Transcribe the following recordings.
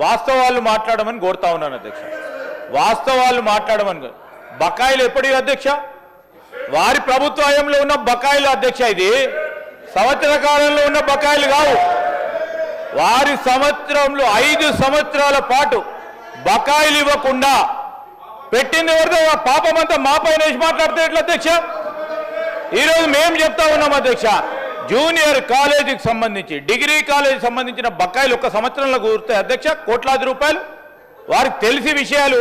వాస్తవాలు మాట్లాడమని కోరుతా ఉన్నాను అధ్యక్ష. వాస్తవాలు మాట్లాడమని బకాయిలు ఎప్పటి అధ్యక్ష? వారి ప్రభుత్వ ఉన్న బకాయిలు అధ్యక్ష ఇది. సంవత్సర కాలంలో ఉన్న బకాయిలు కావు. వారి సంవత్సరంలో ఐదు సంవత్సరాల పాటు బకాయిలు ఇవ్వకుండా పెట్టింది వరకు ఆ పాపమంతా మా పైన వేసి మాట్లాడితే ఎట్లా అధ్యక్ష? ఈరోజు మేము చెప్తా ఉన్నాం అధ్యక్ష. జూనియర్ కాలేజీకి సంబంధించి డిగ్రీ కాలేజీకి సంబంధించిన బకాయిలు ఒక సంవత్సరంలో కూరుతాయి. అధ్యక్ష కోట్లాది రూపాయలు. వారికి తెలిసి విషయాలు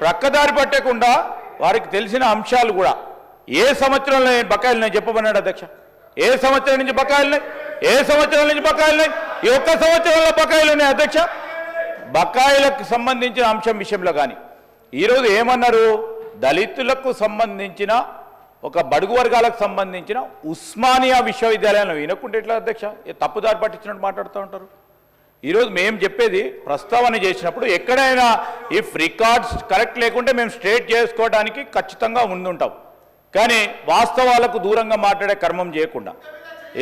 ప్రక్కదారి పట్టకుండా వారికి తెలిసిన అంశాలు కూడా. ఏ సంవత్సరంలో బకాయిలు నేను చెప్పమన్నాడు అధ్యక్ష? ఏ సంవత్సరం నుంచి బకాయిలు ఏ సంవత్సరం నుంచి బకాయిలు ఈ ఒక్క సంవత్సరంలో బకాయిలు ఉన్నాయి అధ్యక్ష? బకాయిలకు సంబంధించిన అంశం విషయంలో కానీ. ఈరోజు ఏమన్నారు? దళితులకు సంబంధించిన ఒక బడుగు వర్గాలకు సంబంధించిన ఉస్మానియా విశ్వవిద్యాలయంలో వినకుంటే ఎట్లా అధ్యక్ష? తప్పుదారి పట్టించినట్టు మాట్లాడుతూ ఉంటారు. ఈరోజు మేము చెప్పేది ప్రస్తావన చేసినప్పుడు ఎక్కడైనా ఇఫ్ రికార్డ్స్ కరెక్ట్ లేకుంటే మేము స్ట్రేట్ చేసుకోవడానికి ఖచ్చితంగా ముందుంటాం. కానీ వాస్తవాలకు దూరంగా మాట్లాడే కర్మం చేయకుండా.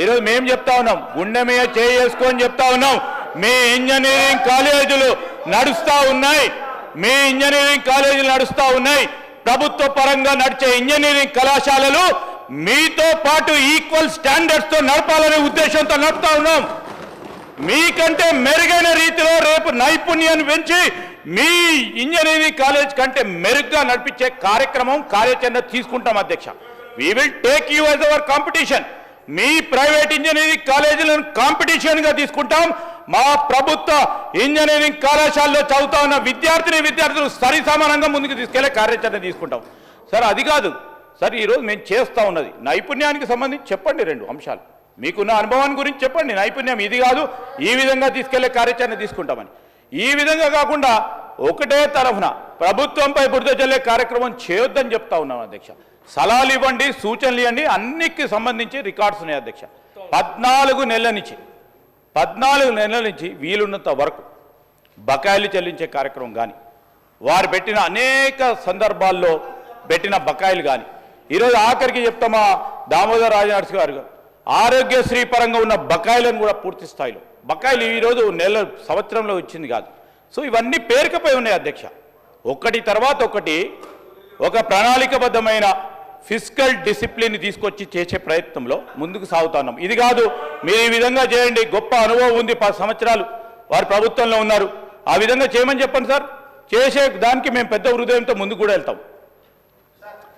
ఈరోజు మేము చెప్తా ఉన్నాం గుండె మీద చేసుకొని చెప్తా ఉన్నాం మీ ఇంజనీరింగ్ కాలేజీలు నడుస్తూ ఉన్నాయి మీ ఇంజనీరింగ్ కాలేజీలు నడుస్తూ ఉన్నాయి ప్రభుత్వ పరంగా నడిచే ఇంజనీరింగ్ కళాశాలలు మీతో పాటు ఈక్వల్ స్టాండర్డ్స్తో నడపాలనే ఉద్దేశంతో నడుపుతా ఉన్నాం. మీకంటే మెరుగైన రీతిలో రేపు నైపుణ్యాన్ని పెంచి మీ ఇంజనీరింగ్ కాలేజ్ కంటే మెరుగ్గా నడిపించే కార్యక్రమం కార్యాచరణ తీసుకుంటాం అధ్యక్ష. We will take you as our competition me private engineering కాలేజీలను కాంపిటీషన్గా తీసుకుంటాం. మా ప్రభుత్వ ఇంజనీరింగ్ కళాశాలలో చదువుతా ఉన్న విద్యార్థిని విద్యార్థులు సరి సమానంగా ముందుకు తీసుకెళ్ళే కార్యాచరణ తీసుకుంటాం. సార్ అది కాదు. సార్ ఈరోజు మేము చేస్తా ఉన్నది. నైపుణ్యానికి సంబంధించి చెప్పండి రెండు అంశాలు. మీకున్న అనుభవాన్ని గురించి చెప్పండి. నైపుణ్యం ఇది కాదు. ఈ విధంగా తీసుకెళ్ళే కార్యాచరణ తీసుకుంటామని. ఈ విధంగా కాకుండా ఒకటే తరఫున ప్రభుత్వంపై బురద జల్లే కార్యక్రమం చేయొద్దని చెప్తా ఉన్నాను అధ్యక్ష. సలహాలు ఇవ్వండి సూచనలు ఇవ్వండి. అన్నికి సంబంధించి రికార్డ్స్ ఉన్నాయి అధ్యక్ష. పద్నాలుగు నెలల నుంచి పద్నాలుగు నెలల నుంచి వీలున్నంత వరకు బకాయిలు చెల్లించే కార్యక్రమం కానీ వారు పెట్టిన అనేక సందర్భాల్లో పెట్టిన బకాయిలు కానీ ఈరోజు ఆఖరికి చెప్తామా దామోదర్ రాజనర్సి గారు ఆరోగ్యశ్రీ పరంగా ఉన్న బకాయిలను కూడా పూర్తి స్థాయిలో. బకాయిలు ఈరోజు నెల సంవత్సరంలో వచ్చింది కాదు. సో ఇవన్నీ పేరుకపోయి ఉన్నాయి అధ్యక్ష. ఒకటి తర్వాత ఒకటి ఒక ప్రణాళికబద్ధమైన ఫిజికల్ డిసిప్లిన్ తీసుకొచ్చి చేసే ప్రయత్నంలో ముందుకు సాగుతున్నాం ఇది కాదు మీరు ఈ విధంగా చేయండి గొప్ప అనుభవం ఉంది పది సంవత్సరాలు వారు ప్రభుత్వంలో ఉన్నారు. ఆ విధంగా చేయమని చెప్పండి సార్. చేసే దానికి మేము పెద్ద హృదయంతో ముందుకు కూడా వెళ్తాం.